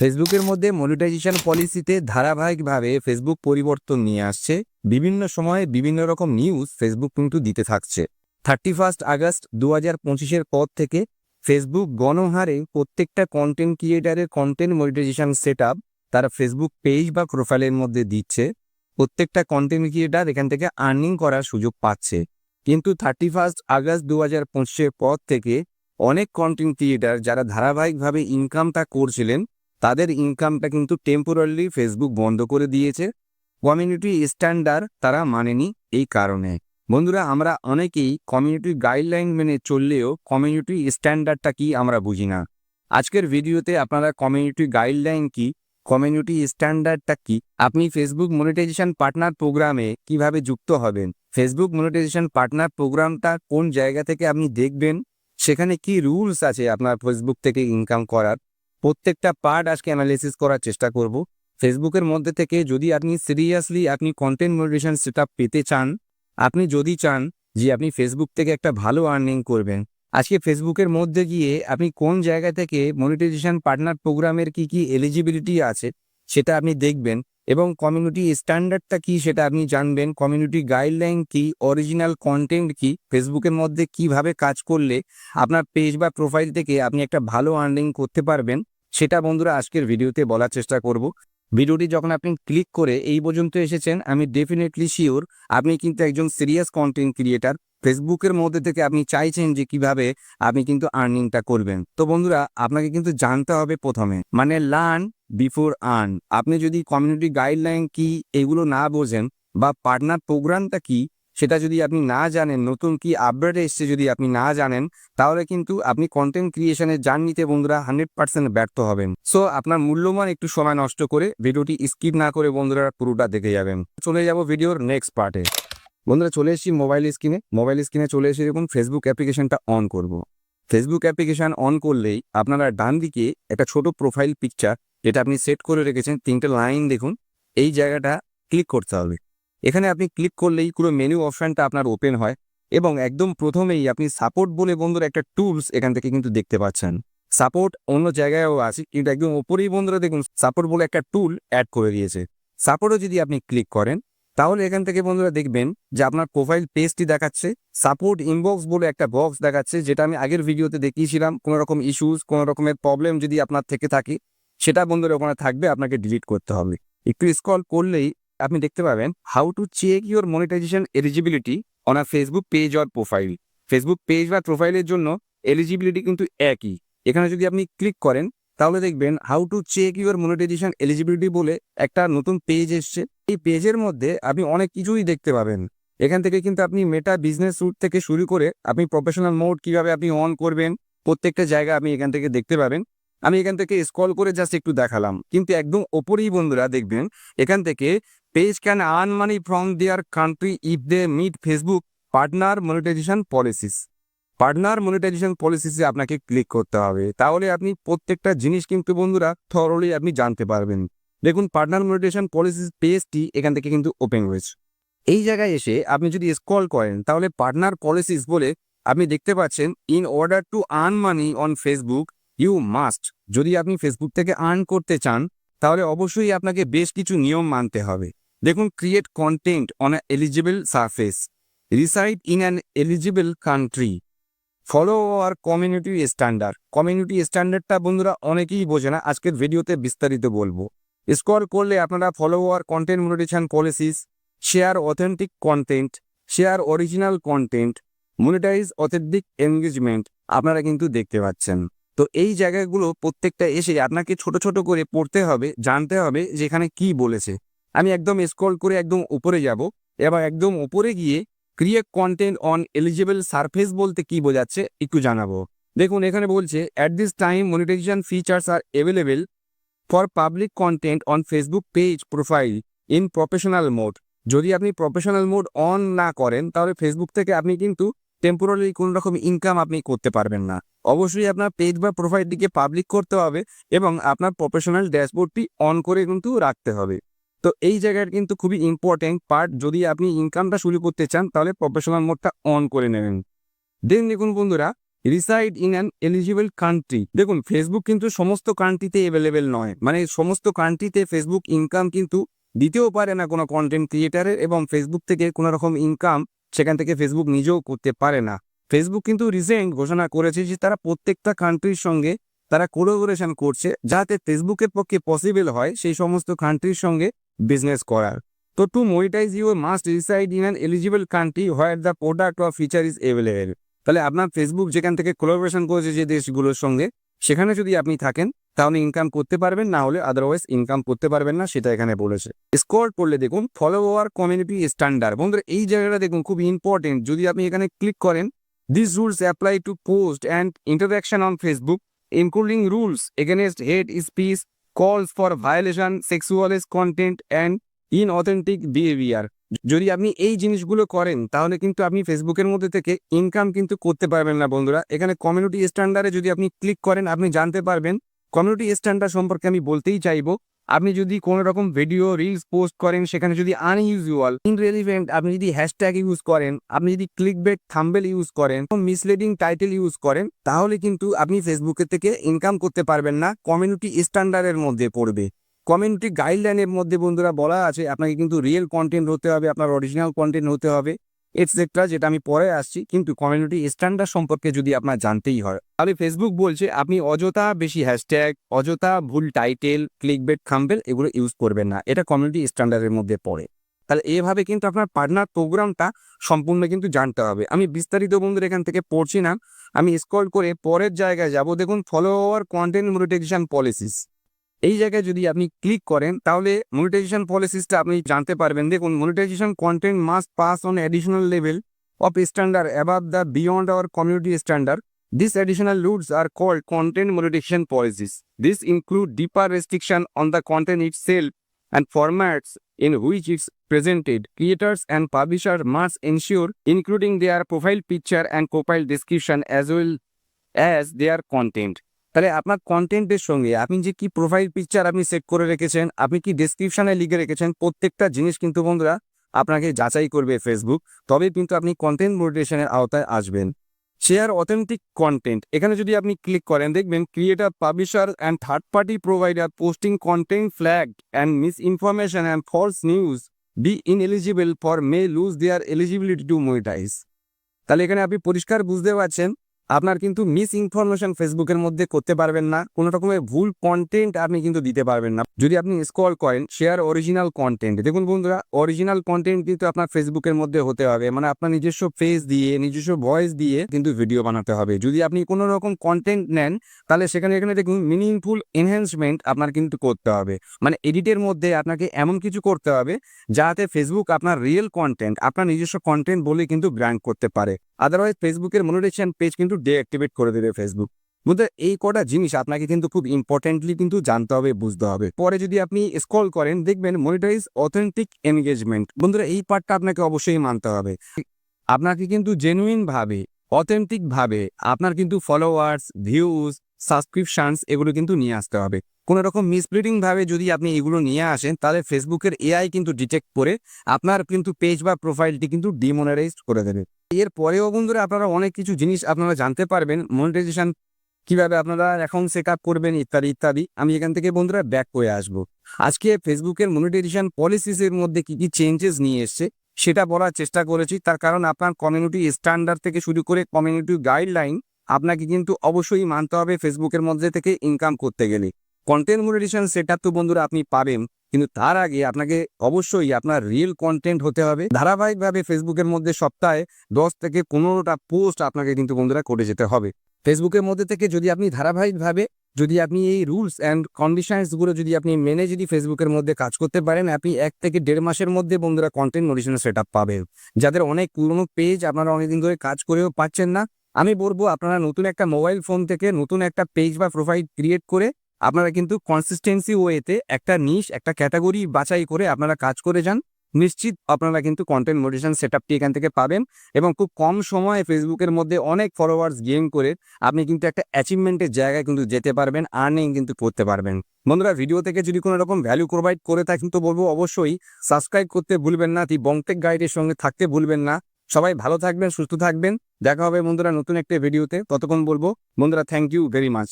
ফেসবুকের মধ্যে মনিটাইজেশন পলিসিতে ধারাবাহিকভাবে ফেসবুক পরিবর্তন নিয়ে আসছে। বিভিন্ন সময়ে বিভিন্ন রকম নিউজ ফেসবুক কিন্তু দিতে থাকছে। থার্টি ফার্স্ট আগস্ট দু হাজার পঁচিশের পর থেকে ফেসবুক গণহারে প্রত্যেকটা কন্টেন্ট ক্রিয়েটারের কন্টেন্ট মনিটাইজেশন সেট তারা ফেসবুক পেজ বা প্রোফাইলের মধ্যে দিচ্ছে। প্রত্যেকটা কন্টেন্ট ক্রিয়েটার এখান থেকে আর্নিং করার সুযোগ পাচ্ছে। কিন্তু থার্টি ফার্স্ট আগস্ট দু হাজার পঁচিশের পর থেকে অনেক কন্টেন্ট ক্রিয়েটার যারা ধারাবাহিকভাবে ইনকামটা করছিলেন তাদের ইনকামটা কিন্তু টেম্পোরারি ফেসবুক বন্ধ করে দিয়েছে। কমিউনিটি স্ট্যান্ডার্ড তারা মানেনি এই কারণে। বন্ধুরা, আমরা অনেকেই কমিউনিটি গাইডলাইন মেনে চললেও কমিউনিটি স্ট্যান্ডার্ডটা কি আমরা বুঝি না। আজকের ভিডিওতে আপনারা কমিউনিটি গাইডলাইন কি কমিউনিটি স্ট্যান্ডার্ডটা কি, আপনি ফেসবুক মনিটাইজেশন পার্টনার প্রোগ্রামে কীভাবে যুক্ত হবেন ফেসবুক মনিটাইজেশন পার্টনার প্রোগ্রামটা কোন জায়গা থেকে আপনি দেখবেন, সেখানে কি রুলস আছে আপনার ফেসবুক থেকে ইনকাম করার প্রত্যেকটা পার্ট আজকে অ্যানালিসিস করার চেষ্টা করব। ফেসবুকের মধ্যে থেকে যদি আপনি সিরিয়াসলি আপনি কন্টেন্ট মনিটেশন সেট পেতে চান, আপনি যদি চান যে আপনি ফেসবুক থেকে একটা ভালো আর্নিং করবেন, আজকে ফেসবুকের মধ্যে গিয়ে আপনি কোন জায়গা থেকে মনিটাইজেশন পার্টনার প্রোগ্রামের কি কি এলিজিবিলিটি আছে, সেটা আপনি দেখবেন। এবং কমিউনিটি স্ট্যান্ডার্ডটা কি সেটা আপনি জানবেন। কমিউনিটি গাইডলাইন কি অরিজিনাল কন্টেন্ট কি ফেসবুকের মধ্যে কীভাবে কাজ করলে আপনার পেজ বা প্রোফাইল থেকে আপনি একটা ভালো আর্নিং করতে পারবেন, সেটা বন্ধুরা আজকের ভিডিওতে বলার চেষ্টা করব। ভিডিওটি যখন আপনি ক্লিক করে এই পর্যন্ত এসেছেন, আমি ডেফিনেটলি শিওর আপনি কিন্তু একজন সিরিয়াস কন্টেন্ট ক্রিয়েটার ফেসবুকের মধ্যে থেকে আপনি চাইছেন যে কীভাবে আপনি কিন্তু আর্নিংটা করবেন। তো বন্ধুরা, আপনাকে কিন্তু জানতে হবে প্রথমে মানে লার্ন বিফোর আর্ন আপনি যদি কমিউনিটি গাইডলাইন কি এগুলো না বোঝেন বা পার্টনার প্রোগ্রামটা কি, সেটা যদি আপনি না জানেন, নতুন কি আপডেট এসছে যদি আপনি না জানেন, তাহলে কিন্তু আপনি কন্টেন্ট ক্রিয়েশনের জার্নিতে বন্ধুরা হান্ড্রেড পার্সেন্ট ব্যর্থ হবেন। সো আপনার মূল্যবান একটু সময় নষ্ট করে ভিডিওটি স্কিপ না করে বন্ধুরা পুরোটা দেখে যাবেন। চলে যাব ভিডিওর নেক্সট পার্টে বন্ধুরা চলে এসেছি মোবাইল স্ক্রিনে মোবাইল স্ক্রিনে চলে এসে দেখুন ফেসবুক অ্যাপ্লিকেশনটা অন করব। ফেসবুক অ্যাপ্লিকেশন অন করলেই আপনারা ডান দিকে একটা ছোট প্রোফাইল পিকচার যেটা আপনি সেট করে রেখেছেন, তিনটে লাইন দেখুন, এই জায়গাটা ক্লিক করতে হবে। এখানে আপনি ক্লিক করলেই পুরো মেনু অপশানটা আপনার ওপেন হয় এবং একদম প্রথমেই আপনি সাপোর্ট বলে বন্ধুরা একটা টুলস এখান থেকে কিন্তু দেখতে পাচ্ছেন। সাপোর্ট অন্য জায়গায়ও আছে, কিন্তু একদম ওপরেই বন্ধুরা দেখুন সাপোর্ট বলে একটা টুল অ্যাড করে দিয়েছে। সাপোর্টও যদি আপনি ক্লিক করেন তাহলে এখান থেকে বন্ধুরা দেখবেন যে আপনার প্রোফাইল পেজটি দেখাচ্ছে সাপোর্ট ইনবক্স বলে একটা বক্স দেখাচ্ছে, যেটা আমি আগের ভিডিওতে দেখিয়েছিলাম, কোনো রকম ইস্যুস কোনো রকমের প্রবলেম যদি আপনার থেকে থাকে, সেটা বন্ধুরা ওখানে থাকবে, আপনাকে ডিলিট করতে হবে। একটু স্ক্রল করলেই আপনি দেখতে পাবেন how to check your monetization eligibility on a Facebook page or profile Facebook page বা প্রোফাইলের জন্য এলিজিবিলিটি কিন্তু একই। এখানে যদি আপনি ক্লিক করেন তাহলে দেখবেন how to check your monetization eligibility বলে একটা নতুন পেজ এসছে। এই পেজের মধ্যে আপনি অনেক কিছুই দেখতে পাবেন। এখান থেকে কিন্তু আপনি মেটা বিজনেস রুট থেকে শুরু করে আপনি প্রফেশনাল মোড কীভাবে আপনি অন করবেন, প্রত্যেকটা জায়গা আপনি এখান থেকে দেখতে পাবেন। আমি এখান থেকে স্ক্রল করে জাস্ট একটু দেখালাম। কিন্তু একদম ওপরেই বন্ধুরা দেখবেন, এখান থেকে page can earn money from their country if they meet Facebook partner monetization policies partner monetization পলিসিসে আপনাকে ক্লিক করতে হবে। তাহলে আপনি প্রত্যেকটা জিনিস কিন্তু বন্ধুরা থরলি আপনি জানতে পারবেন। দেখুন, পার্টনার মনিটাইজেশন পলিসিস পেজটি এখান থেকে কিন্তু ওপেন হয়েছে। এই জায়গায় এসে আপনি যদি স্ক্রল করেন, তাহলে পার্টনার পলিসিস বলে আপনি দেখতে পাচ্ছেন in order to earn money on Facebook you must যদি আপনি ফেসবুক থেকে আর্ন করতে চান, তাহলে অবশ্যই আপনাকে বেশ কিছু নিয়ম মানতে হবে। দেখুন create content on eligible surface reside in an eligible country follow our community standard community স্ট্যান্ডার্ডটা বন্ধুরা অনেকেই বোঝে না, আজকের ভিডিওতে বিস্তারিত বলব। স্কোর করলে আপনারা follow our content monetization policies share authentic content share original content monetize authentic engagement আপনারা কিন্তু দেখতে পাচ্ছেন। তো এই জায়গাগুলো প্রত্যেকটা এসে আপনাকে ছোট ছোট করে পড়তে হবে, জানতে হবে যে এখানে কি বলেছে। আমি একদম স্ক্রল করে একদম উপরে যাব, এবার একদম উপরে গিয়ে create content on eligible surface বলতে কি বোঝাচ্ছে একটু জানাব। দেখুন, এখানে বলছে at this time monetization features are available for public content on Facebook page profile in professional mode যদি আপনি প্রফেশনাল মোড অন না করেন, তাহলে ফেসবুক থেকে আপনি কিন্তু টেম্পোরারি কোনো রকম ইনকাম আপনি করতে পারবেন না। অবশ্যই আপনার পেজ বা প্রোফাইলটিকে পাবলিক করতে হবে এবং আপনার প্রফেশনাল ড্যাশবোর্ডটি অন করে কিন্তু রাখতে হবে। তো এই জায়গার কিন্তু খুবই ইম্পর্টেন্ট পার্ট যদি আপনি ইনকামটা শুরু করতে চান, তাহলে প্রফেশনাল মোডটা অন করে নেবেন। দেন দেখুন বন্ধুরা reside in an eligible country দেখুন ফেসবুক কিন্তু সমস্ত কান্ট্রিতে অ্যাভেলেবেল নয়। মানে সমস্ত কান্ট্রিতে ফেসবুক ইনকাম কিন্তু দিতেও পারে না কোনো কন্টেন্ট ক্রিয়েটারের এবং ফেসবুক থেকে কোনো রকম ইনকাম সেখান থেকে ফেসবুক নিজেও করতে পারে না। ফেসবুক কিন্তু রিসেন্ট ঘোষণা করেছে যে তারা প্রত্যেকটা কান্ট্রির সঙ্গে তারা কোলাবোরেশন করছে, যাতে ফেসবুকের পক্ষে পসিবল হয় সেই সমস্ত কান্ট্রির সঙ্গে বিজনেস করার। তো to monetize you must reside in an eligible country where the product or feature is available তাহলে আপনার ফেসবুক যেখান থেকে কোলাবোরেশন করেছে যে দেশগুলোর সঙ্গে, সেখানে যদি আপনি থাকেন, তাহলে ইনকাম করতে পারবেন, না হলে আদারওয়াইজ ইনকাম করতে পারবেন না, সেটা এখানে বলেছে। স্কোর করলে দেখুন ফলোয়ার কমিউনিটি স্ট্যান্ডার্ড বন্ধুরা, এই জায়গাটা দেখুন, খুব ইম্পর্টেন্ট যদি আপনি এখানে ক্লিক করেন this rules apply to post and interaction on Facebook including rules against hate speech calls for violation sexualised content and inauthentic behaviour যদি আপনি এই জিনিসগুলো করেন, তাহলে কিন্তু আপনি ফেসবুকের মধ্যে থেকে ইনকাম কিন্তু করতে পারবেন না বন্ধুরা। এখানে কমিউনিটি স্ট্যান্ডার্ডে যদি আপনি ক্লিক করেন, আপনি জানতে পারবেন। কমিউনিটি স্ট্যান্ডার্ড সম্পর্কে আমি বলতেই চাইব। আপনি যদি কোনো রকম ভিডিও রিলস পোস্ট করেন, সেখানে যদি আনইউজুয়াল ইনরেলিভেন্ট আপনি যদি হ্যাশট্যাগ ইউজ করেন, আপনি যদি ক্লিক বেট থাম্বেল ইউজ করেন মিসলিডিং টাইটেল ইউজ করেন, তাহলে কিন্তু আপনি ফেসবুকের থেকে ইনকাম করতে পারবেন না। কমিউনিটি স্ট্যান্ডার্ডের মধ্যে পড়বে। কমিউনিটি গাইডলাইনের মধ্যে বন্ধুরা বলা আছে, আপনাকে কিন্তু রিয়েল কন্টেন্ট হতে হবে, আপনার অরিজিনাল কন্টেন্ট হতে হবে। এটসেট্রা যেটা আমি পরে আসছি, কিন্তু কমিউনিটি স্ট্যান্ডার্ড সম্পর্কে যদি আপনার জানতেই হয়। তাহলে ফেসবুক বলছে, আপনি অযথা বেশি হ্যাশট্যাগ অযথা ভুল টাইটেল ক্লিক বেট খাম্বেল এগুলো ইউজ করবেন না। এটা কমিউনিটি স্ট্যান্ডার্ডের মধ্যে পড়ে। তাহলে এভাবে কিন্তু আপনার পার্টনার প্রোগ্রামটা সম্পূর্ণ কিন্তু জানতে হবে। আমি বিস্তারিত বন্ধুর এখান থেকে পড়ছি না। আমি স্ক্রল করে পরের জায়গায় যাব। দেখুন ফলোয়ার কন্টেন্ট মনিটাইজেশন পলিসিস এই জায়গায় যদি আপনি ক্লিক করেন, তাহলে মনিটাইজেশন পলিসিসটা আপনি জানতে পারবেন। দেখুন monetization content must pass on additional level of standard above the beyond our community standard this additional rules are called content monetization policies this include deeper restriction on the content itself and formats in which it's presented creators and publisher must ensure including their profile picture and profile description as well as their content তাহলে আপনার কন্টেন্টের সঙ্গে আপনি যে কি profile picture আপনি set করে রেখেছেন, আপনি কি ডেসক্রিপশনে লিখে রেখেছেন, প্রত্যেকটা জিনিস কিন্তু বন্ধুরা আপনাকে যাচাই করবে ফেসবুক তবে কিন্তু আপনি কন্টেন্ট মোডিটেশনের আওতায় আসবেন। শেয়ার অথেন্টিক কন্টেন্ট এখানে যদি আপনি ক্লিক করেন, দেখবেন creator publisher and third party provider posting content flag and misinformation and false news be ineligible for may lose their eligibility to monetize তাহলে এখানে আপনি পরিষ্কার বুঝতে পারছেন আপনার কিন্তু মিস ইনফরমেশন ফেসবুকের মধ্যে করতে পারবেন না। কোনো রকমের ভুল কন্টেন্ট আপনি কিন্তু দিতে পারবেন না। যদি আপনি স্ক্রল করেন শেয়ার অরিজিনাল কন্টেন্ট দেখুন বন্ধুরা অরিজিনাল কন্টেন্ট কিন্তু আপনার ফেসবুকের মধ্যে হতে হবে। মানে আপনার নিজস্ব ফেস দিয়ে, নিজস্ব ভয়েস দিয়ে কিন্তু ভিডিও বানাতে হবে। যদি আপনি কোনো রকম কন্টেন্ট নেন, তাহলে সেখানে এখানে দেখুন মিনিংফুল এনহ্যান্সমেন্ট আপনার কিন্তু করতে হবে। মানে এডিটের মধ্যে আপনাকে এমন কিছু করতে হবে, যাতে ফেসবুক আপনার রিয়েল কন্টেন্ট আপনার নিজস্ব কন্টেন্ট বলে কিন্তু ব্র্যান্ড করতে পারে। আদারওয়াইজ ফেসবুকের মনিটাইজেশন পেজ কিন্তু ডিঅ্যাক্টিভেট করে দেবে ফেসবুক বুঝতে এই কটা জিনিস আপনাকে কিন্তু খুব ইম্পর্টেন্টলি কিন্তু জানতে হবে, বুঝতে হবে। পরে যদি আপনি স্কল করেন, দেখবেন মনিটাইজ অথেন্টিক এনগেজমেন্ট বন্ধুরা, এই পার্টটা আপনাকে অবশ্যই মানতে হবে। আপনাকে কিন্তু জেনুইন ভাবে অথেন্টিক ভাবে আপনার কিন্তু ফলোয়ার্স, ভিউজ, সাবস্ক্রিপশানস এগুলো কিন্তু নিয়ে আসতে হবে। কোনো রকম মিসপ্রিডিং ভাবে যদি আপনি এগুলো নিয়ে আসেন, তাহলে ফেসবুকের এআই কিন্তু ডিটেক্ট করে আপনার কিন্তু পেজ বা প্রোফাইলটি কিন্তু ডিমোনারাইজ করে দেবে। এর পরেও বন্ধুরা আপনারা অনেক কিছু জিনিস আপনারা জানতে পারবেন, মনিটাইজেশন কীভাবে আপনারা অ্যাকাউন্ট চেক আপ করবেন, ইত্যাদি ইত্যাদি। আমি এখান থেকে বন্ধুরা ব্যাক করে আসব। আজকে ফেসবুকের মনিটাইজেশন পলিসিসের মধ্যে কি কি চেঞ্জেস নিয়ে এসছে সেটা বলার চেষ্টা করেছি। তার কারণ আপনার কমিউনিটি স্ট্যান্ডার্ড থেকে শুরু করে কমিউনিটি গাইডলাইন আপনাকে কিন্তু অবশ্যই মানতে হবে ফেসবুকের মধ্যে থেকে ইনকাম করতে গেলে। কন্টেন্ট মনিটাইজেশন সেটা তো বন্ধুরা আপনি পাবেন, কিন্তু তার আগে আপনাকে অবশ্যই আপনার রিয়েল কন্টেন্ট হতে হবে। ধারাবাহিকভাবে ফেসবুকের মধ্যে সপ্তাহে দশ থেকে পনেরোটা পোস্ট আপনাকে কিন্তু বন্ধুরা করে যেতে হবে। ফেসবুকের মধ্যে থেকে যদি আপনি ধারাবাহিকভাবে যদি আপনি এই রুলস অ্যান্ড কন্ডিশনসগুলো যদি আপনি মেনে যদি ফেসবুকের মধ্যে কাজ করতে পারেন, আপনি এক থেকে দেড় মাসের মধ্যে বন্ধুরা কন্টেন্ট মডিশন সেট আপ পাবেন যাদের অনেক পুরনো পেজ আপনারা অনেকদিন ধরে কাজ করেও পাচ্ছেন না, আমি বলব আপনারা নতুন একটা মোবাইল ফোন থেকে নতুন একটা পেজ বা প্রোফাইল ক্রিয়েট করে আপনারা কিন্তু কনসিস্টেন্সি ওয়েতে একটা নিশ একটা ক্যাটাগরি বাছাই করে আপনারা কাজ করে যান। নিশ্চিত আপনারা কিন্তু কন্টেন্ট মোডিশন সেট আপটি এখান থেকে পাবেন এবং খুব কম সময়ে ফেসবুকের মধ্যে অনেক ফলোয়ার্স গেম করে আপনি কিন্তু একটা অ্যাচিভমেন্টের জায়গায় কিন্তু যেতে পারবেন আর্নিং কিন্তু করতে পারবেন। বন্ধুরা ভিডিও থেকে যদি কোনো রকম ভ্যালু প্রোভাইড করে থাকেন তো বলব অবশ্যই সাবস্ক্রাইব করতে ভুলবেন না বংটেক গাইডের সঙ্গে থাকতে ভুলবেন না। সবাই ভালো থাকবেন, সুস্থ থাকবেন। দেখা হবে বন্ধুরা নতুন একটা ভিডিওতে ততক্ষণ বলব, বন্ধুরা থ্যাংক ইউ ভেরি মাচ